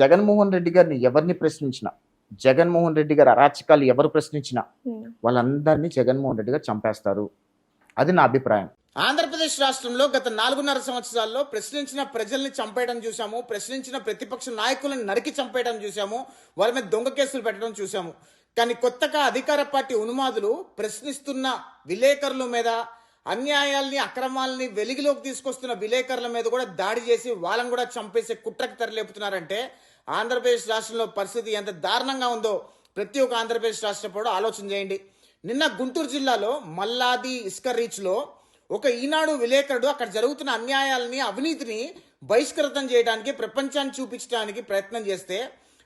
జగన్మోహన్ రెడ్డి గారిని ఎవరిని ప్రశ్నించినా జగన్మోహన్ రెడ్డి గారి అరాచకాలు ఎవరు ప్రశ్నించినా ఉమ్. వాళ్ళందరినీ జగన్మోహన్ రెడ్డి గారు చంపేస్తారు. అది నా అభిప్రాయం. ఆంధ్రప్రదేశ్ రాష్ట్రంలో గత నాలుగున్నర సంవత్సరాల్లో ప్రశ్నించిన ప్రజల్ని చంపేయడం చూసాము ప్రశ్నించిన ప్రతిపక్ష నాయకులను నరికి చంపేయడం చూసాము వాళ్ళ మీద దొంగ కేసులు పెట్టడం చూసాము. కానీ కొత్తగా అధికార పార్టీ ఉన్మాదులు ప్రశ్నిస్తున్న విలేకరుల మీద అన్యాయాల్ని అక్రమాలని వెలిగిలోకి తీసుకొస్తున్న విలేకరుల మీద కూడా దాడి చేసి వాళ్ళని కూడా చంపేసే కుట్రకి తెరలేపుతున్నారంటే ఆంధ్రప్రదేశ్ రాష్ట్రంలో పరిస్థితి ఎంత దారుణంగా ఉందో ప్రతి ఒక్క ఆంధ్రప్రదేశ్ రాష్ట్ర పౌరుడు ఆలోచన చేయండి. నిన్న గుంటూరు జిల్లాలో మల్లాది ఇసుక రీచ్లో ఒక ఈనాడు విలేకరుడు అక్కడ జరుగుతున్న అన్యాయాలని అవినీతిని బహిష్కృతం చేయడానికి ప్రపంచాన్ని చూపించడానికి ప్రయత్నం చేస్తే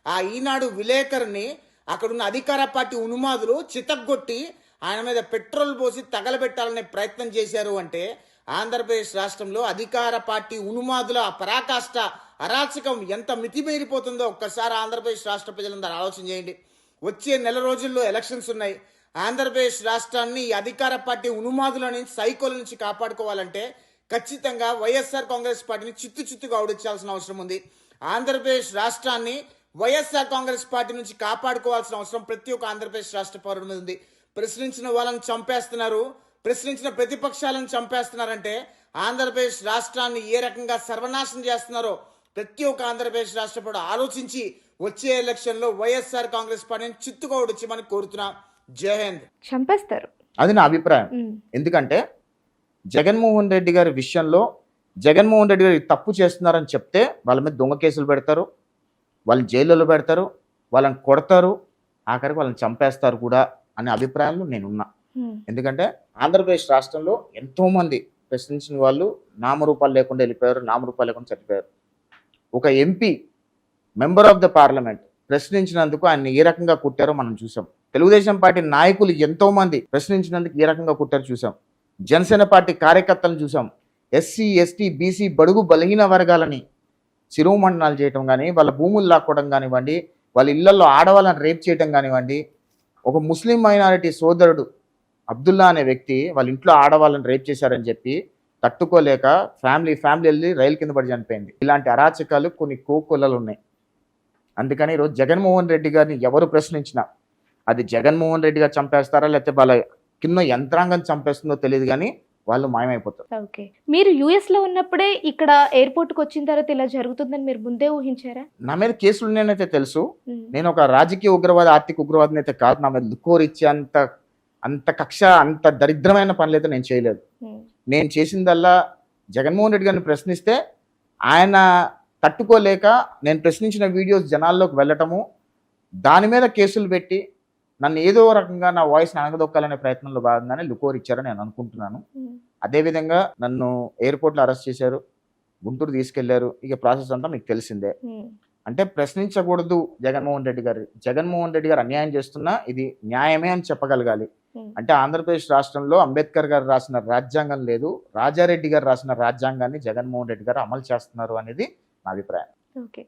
ఆ ఈనాడు విలేకరుని అక్కడున్న అధికార పార్టీ ఉన్మాదులు చితగ్గొట్టి ఆయన మీద పెట్రోల్ పోసి తగలబెట్టాలనే ప్రయత్నం చేశారు అంటే ఆంధ్రప్రదేశ్ రాష్ట్రంలో అధికార పార్టీ ఉన్మాదుల పరాకాష్ట అరాచకం ఎంత మితిమీరిపోతుందో ఒక్కసారి ఆంధ్రప్రదేశ్ రాష్ట్ర ప్రజలందరూ ఆలోచన చేయండి. వచ్చే నెల రోజుల్లో ఎలక్షన్స్ ఉన్నాయి. ఆంధ్రప్రదేశ్ రాష్ట్రాన్ని ఈ అధికార పార్టీ ఉన్మాదుల నుంచి సైకోల నుంచి కాపాడుకోవాలంటే ఖచ్చితంగా వైఎస్ఆర్ కాంగ్రెస్ పార్టీని చిత్తు చిత్తుగా ఓడించాల్సిన అవసరం ఉంది. ఆంధ్రప్రదేశ్ రాష్ట్రాన్ని వైఎస్ఆర్ కాంగ్రెస్ పార్టీ నుంచి కాపాడుకోవాల్సిన అవసరం ప్రతి ఒక్క ఆంధ్రప్రదేశ్ రాష్ట్ర పౌరుడి మీద ఉంది. ప్రశ్నించిన వాళ్ళని చంపేస్తున్నారు. ప్రశ్నించిన ప్రతిపక్షాలను చంపేస్తున్నారంటే ఆంధ్రప్రదేశ్ రాష్ట్రాన్ని ఏ రకంగా సర్వనాశనం చేస్తున్నారో ప్రతి ఒక్క ఆంధ్రప్రదేశ్ రాష్ట్ర పౌరుడు ఆలోచించి వచ్చే ఎలక్షన్లో వైఎస్ఆర్ కాంగ్రెస్ పార్టీని చిత్తుగా ఓడించమని కోరుతున్నాం జై హింద్ చంపేస్తారు అది నా అభిప్రాయం. ఎందుకంటే జగన్మోహన్ రెడ్డి గారి విషయంలో జగన్మోహన్ రెడ్డి గారు తప్పు చేస్తున్నారని చెప్తే వాళ్ళ మీద దొంగ కేసులు పెడతారు వాళ్ళని జైల్లో పెడతారు వాళ్ళని కొడతారు ఆఖరికి వాళ్ళని చంపేస్తారు కూడా అనే అభిప్రాయంలో నేనున్నా. ఎందుకంటే ఆంధ్రప్రదేశ్ రాష్ట్రంలో ఎంతో మంది ప్రశ్నించిన వాళ్ళు నామరూపాలు లేకుండా వెళ్ళిపోయారు నామరూపాలు లేకుండా చనిపోయారు. ఒక MP member of the parliament ప్రశ్నించినందుకు ఆయన ఏ రకంగా కుట్టారో మనం చూసాం. తెలుగుదేశం పార్టీ నాయకులు ఎంతో మంది ప్రశ్నించినందుకు ఏ రకంగా కుట్టారో చూసాం. జనసేన పార్టీ కార్యకర్తలను చూసాం. ఎస్సీ ఎస్టీ బీసీ బడుగు బలహీన వర్గాలని శిరోమండనాలు చేయటం కానీ వాళ్ళ భూములు లాక్కోవడం కానివ్వండి వాళ్ళ ఇళ్ళలో ఆడవాళ్ళని రేప్ చేయటం కానివ్వండి ఒక ముస్లిం మైనారిటీ సోదరుడు అబ్దుల్లా అనే వ్యక్తి వాళ్ళ ఇంట్లో ఆడవాళ్ళని రేప్ చేశారని చెప్పి తట్టుకోలేక ఫ్యామిలీ ఫ్యామిలీ వెళ్ళి రైలు కింద పడి చనిపోయింది. ఇలాంటి అరాచకాలు కొన్ని కోకొల్లలు ఉన్నాయి. అందుకని ఈరోజు జగన్మోహన్ రెడ్డి గారిని ఎవరు ప్రశ్నించినా అది జగన్మోహన్ రెడ్డి గారు చంపేస్తారా లేకపోతే వాళ్ళ కింద యంత్రాంగం చంపేస్తుందో తెలియదు కానీ వాళ్ళు మాయమైపోతారు. ఓకే. మీరు యుఎస్లో ఉన్నప్పుడే ఇక్కడ ఎయిర్పోర్ట్కి వచ్చిన తర్వాత ఇలా జరుగుతుందని మీరు ముందే ఊహించారా? నా మీద కేసులు ఉన్నాయనైతే తెలుసు. నేను ఒక రాజకీయ ఉగ్రవాద ఆర్థిక ఉగ్రవాదిని అయితే కాదు. నా మీద లుకోరిచ్చే అంత అంత కక్ష అంత దరిద్రమైన పనులు అయితే నేను చేయలేదు ఉమ్. నేను చేసిందల్లా జగన్మోహన్ రెడ్డి గారిని ప్రశ్నిస్తే ఆయన తట్టుకోలేక నేను ప్రశ్నించిన వీడియోస్ జనాల్లోకి వెళ్ళటము దాని మీద కేసులు పెట్టి నన్ను ఏదో రకంగా నా వాయిస్ని అనగదొక్కాలనే ప్రయత్నంలో భాగంగానే లుకోర్ ఇచ్చారని నేను అనుకుంటున్నాను ఉమ్. అదేవిధంగా నన్ను ఎయిర్పోర్ట్లో అరెస్ట్ చేశారు గుంటూరు తీసుకెళ్ళారు ఇక ప్రాసెస్ అంతా మీకు తెలిసిందే ఉమ్. అంటే ప్రశ్నించకూడదు జగన్మోహన్ రెడ్డి గారు. జగన్మోహన్ రెడ్డి గారు అన్యాయం చేస్తున్నా ఇది న్యాయమే అని చెప్పగలగాలి. అంటే ఆంధ్రప్రదేశ్ రాష్ట్రంలో అంబేద్కర్ గారు రాసిన రాజ్యాంగం లేదు రాజారెడ్డి గారు రాసిన రాజ్యాంగాన్ని జగన్మోహన్ రెడ్డి గారు అమలు చేస్తున్నారు అనేది నా అభిప్రాయం. ఓకే.